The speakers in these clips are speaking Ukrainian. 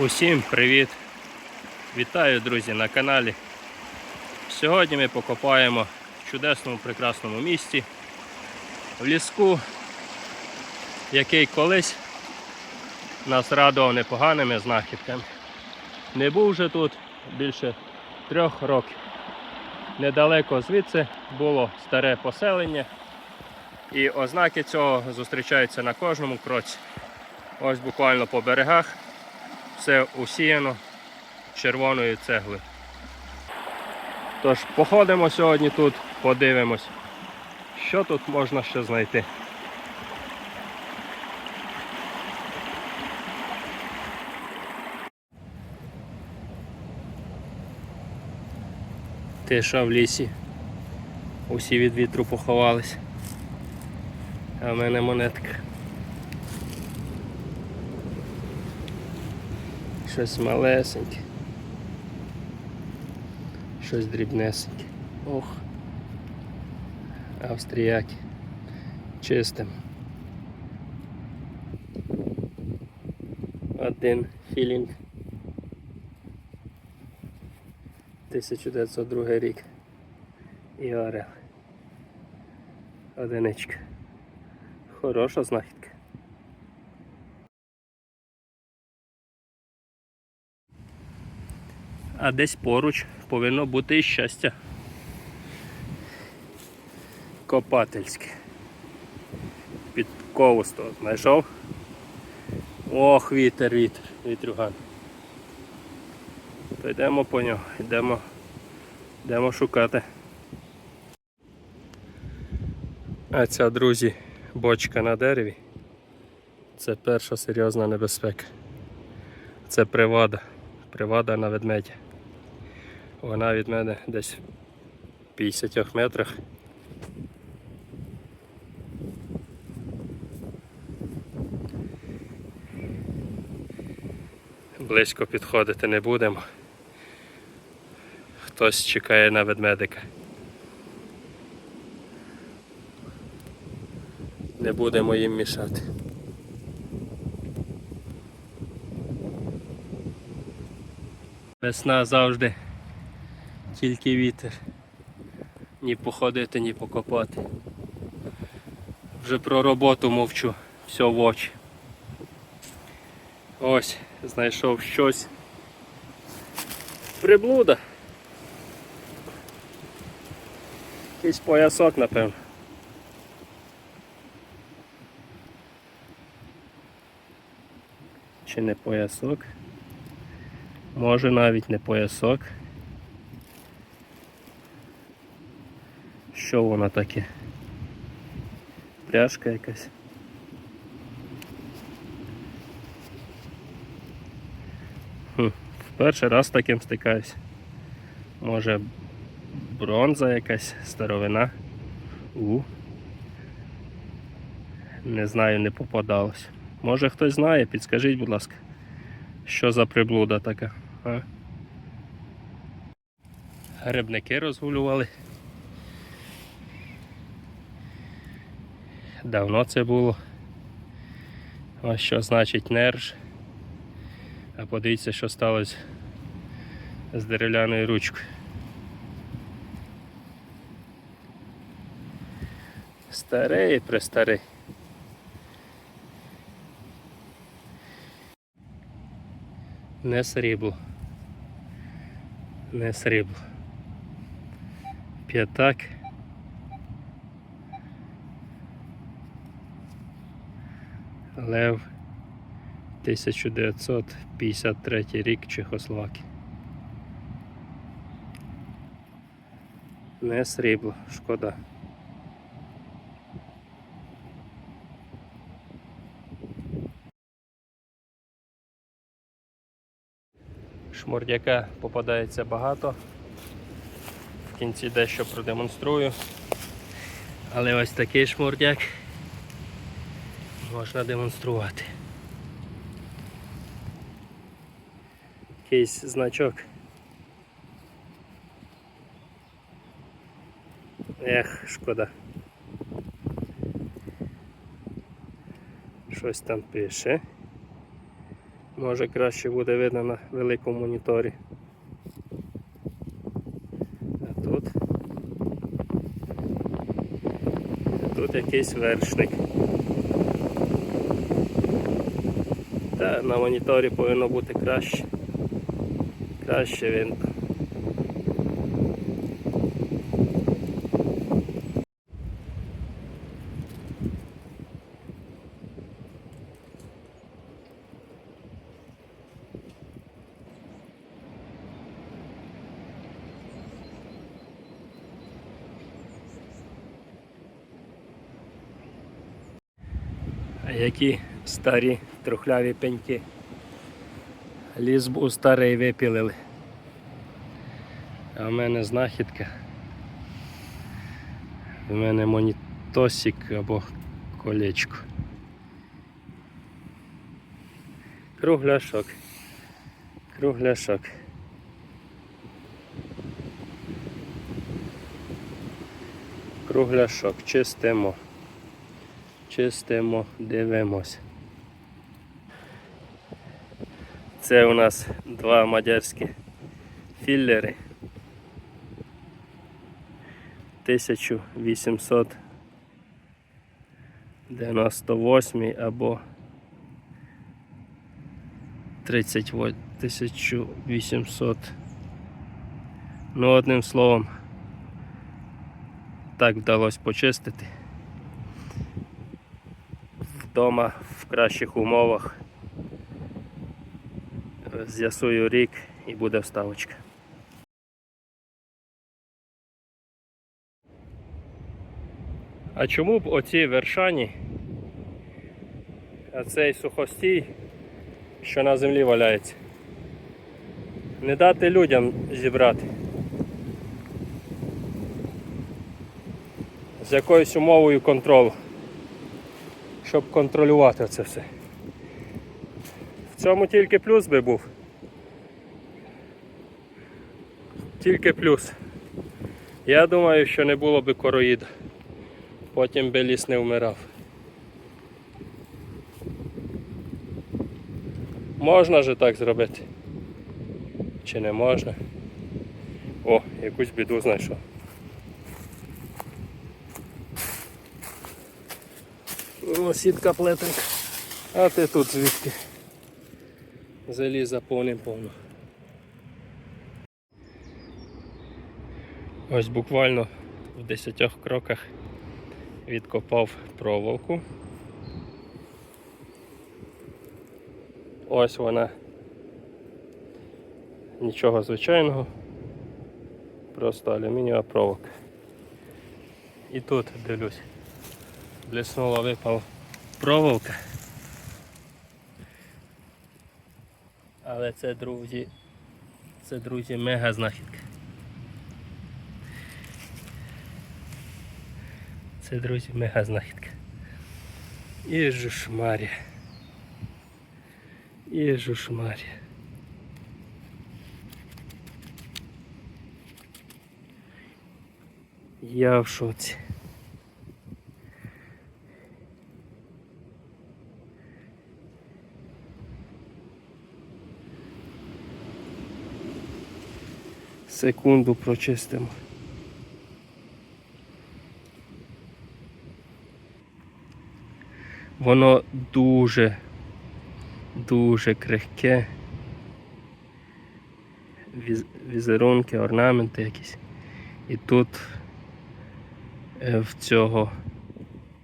Усім привіт! Вітаю, друзі, на каналі. Сьогодні ми покопаємо в чудесному прекрасному місті в ліску, який колись нас радував непоганими знахідками. Не був вже тут більше трьох років. Недалеко звідси було старе поселення, і ознаки цього зустрічаються на кожному кроці. Ось буквально по берегах все усіяно червоною цеглою. Тож походимо сьогодні тут, подивимось, що тут можна ще знайти. Тиша в лісі. Усі від вітру поховались. А в мене монетка. Щось малесеньке. Щось дрібнесеньке. Ох. Австріяки. Чистим. Один філінг. 1902 рік. І орел. Одиничка. Хороша знахідка. А десь поруч повинно бути і щастя. Копательське. Під ковусто знайшов. Ох, вітер, вітер, вітрюган. То йдемо по нього, йдемо, йдемо шукати. А ця, друзі, бочка на дереві. Це перша серйозна небезпека. Це привада. Привада на ведмедя. Вона від мене десь в 50 метрах. Близько підходити не будемо. Хтось чекає на ведмедика. Не будемо їм мішати. Весна завжди тільки вітер. Ні походити, ні покопати. Вже про роботу мовчу, все в очі. Ось, знайшов щось. Приблуда. Якийсь поясок, напевно. Чи не поясок? Може навіть не поясок. Що воно таке? Пряжка якась. Хм, в перший раз таким стикаюсь. Може бронза якась старовина. У. Не знаю, не попадалось. Може хтось знає, підскажіть, будь ласка, що за приблуда така. А? Грибники розгулювали. Давно це було. Ось що значить нерж. А подивіться, що сталося з дерев'яною ручкою. Старий престарий. Не срібло. Не срібло. П'ятак. Лев 1953 рік Чехословакії. Не срібло, шкода. Шмурдяка попадається багато. В кінці дещо продемонструю. Але ось такий шмурдяк можна демонструвати. Якийсь значок. Ех, шкода. Щось там пише. Може краще буде видно на великому моніторі. А тут. А тут якийсь вершник. Та на моніторі повинно бути краще. Краще. А які старі трухляві пеньки. Ліс був старий випілили. А в мене знахідка. У мене монітосик або колечко. Кругляшок. Кругляшок. Кругляшок. Чистимо. Чистимо, дивимось. Це у нас два мадярські філлери. 1898 або 38 1800. Ну, одним словом, так вдалося почистити. Вдома в кращих умовах. З'ясую рік і буде вставочка. А чому б оці вершані, а цей сухостій, що на землі валяється, не дати людям зібрати? З якоюсь умовою контролю, щоб контролювати це все. Цьому тільки плюс би був. Тільки плюс. Я думаю, що не було би короїда. Потім би ліс не вмирав. Можна же так зробити? Чи не можна? О, якусь біду знайшов. О, сітка плетенка. А ти тут звідки? Заліза повним повно. Ось буквально в 10 кроках відкопав проволоку. Ось вона. Нічого звичайного. Просто алюмінієва проволока. І тут дивлюсь. Блеснула випала проволока. Але це, друзі, це, друзі, мега знахідка. Це, друзі, мега знахідка. І жушмаря. І жушмаря. Я в шоці. Секунду прочистимо. Воно дуже, дуже крихке. Візерунки, орнаменти якісь. І тут е, в цього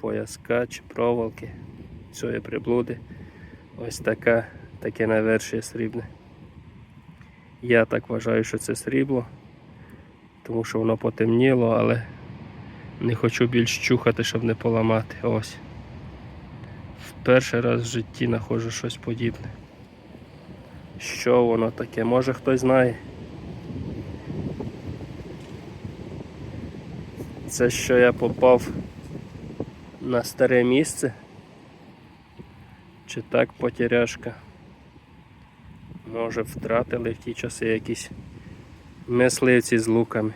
пояска чи проволоки, цієї приблуди, ось така, таке навершие срібне. Я так вважаю, що це срібло, тому що воно потемніло, але не хочу більш чухати, щоб не поламати. Ось. В перший раз в житті знаходжу щось подібне. Що воно таке? Може хтось знає. Це що я попав на старе місце. Чи так потеряшка? Може втратили в ті часи якісь мисливці з луками.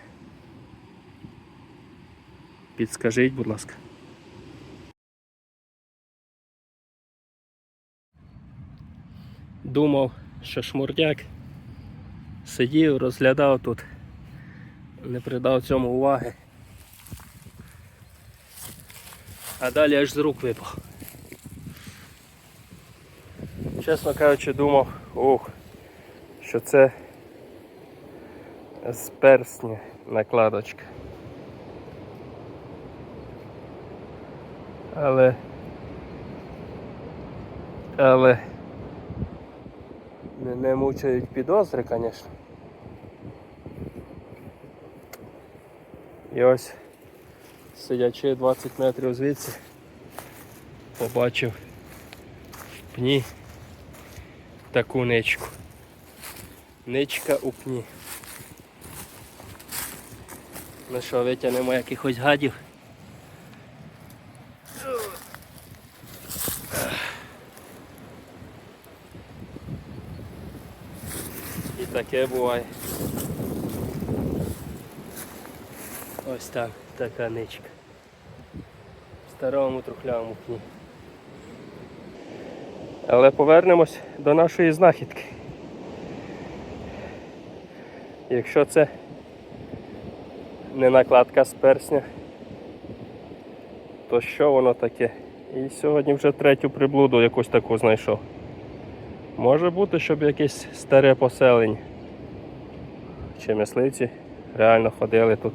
Підскажіть, будь ласка. думав, що шмурдяк сидів, розглядав тут, не придав цьому уваги. А далі аж з рук випав. Чесно кажучи, думав, ух, що це з персня накладочка. Але але не, не мучають підозри, звісно. І ось сидячи 20 метрів звідси, побачив в пні таку ничку. Ничка у пні. Ну що, витягнемо якихось гадів. І таке буває. Ось так, така ничка. В старому трухлявому пні. Але повернемось до нашої знахідки. Якщо це не накладка з персня, то що воно таке? І сьогодні вже третю приблуду якусь таку знайшов. Може бути, щоб якесь старе поселення. Чи мисливці реально ходили тут.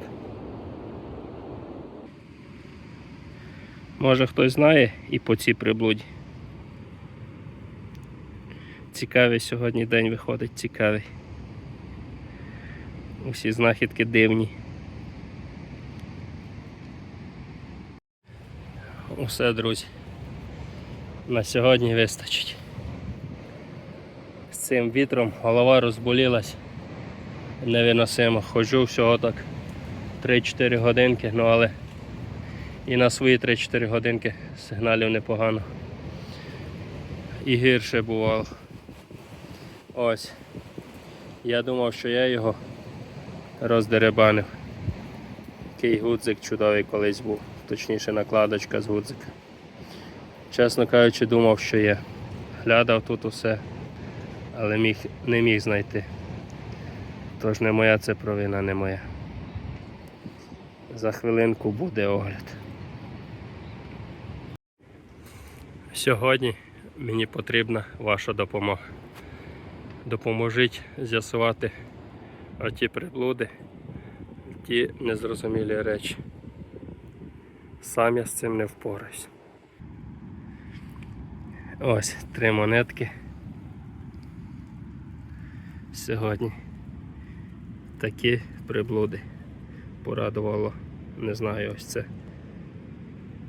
Може хтось знає і по цій приблуді. Цікавий сьогодні день виходить, цікавий. Усі знахідки дивні. Усе, друзі. На сьогодні вистачить. З цим вітром голова розболілась. Невиносимо. Ходжу всього так 3-4 годинки, ну але і на свої 3-4 годинки сигналів непогано. І гірше бувало. Ось. Я думав, що я його роздеребанив. Який гудзик чудовий колись був, точніше накладочка з гудзика. Чесно кажучи, думав, що є. Глядав тут усе, але міг, не міг знайти. Тож не моя це провина, не моя. За хвилинку буде огляд. Сьогодні мені потрібна ваша допомога. Допоможіть з'ясувати оті приблуди, ті незрозумілі речі. Сам я з цим не впораюсь. Ось три монетки. Сьогодні такі приблуди порадувало. Не знаю, ось це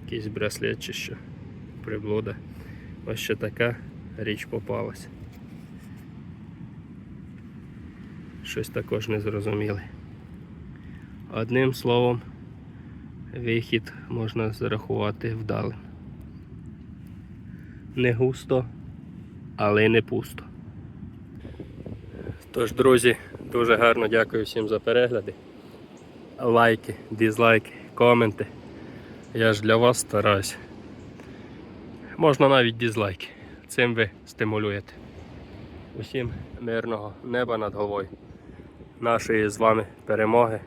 якийсь браслет чи що. Приблуда. Ось ще така річ попалась. Щось також незрозуміле. Одним словом, вихід можна зарахувати вдалим. Не густо, але не пусто. Тож, друзі, дуже гарно дякую всім за перегляди. Лайки, дізлайки, коменти. Я ж для вас стараюсь. Можна навіть дізлайки. Цим ви стимулюєте. Усім мирного неба над головою. Нашої з вами перемоги.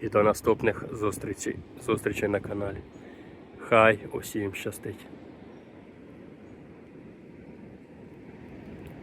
І до наступних зустрічей, зустрічей на каналі. Хай усім щастить.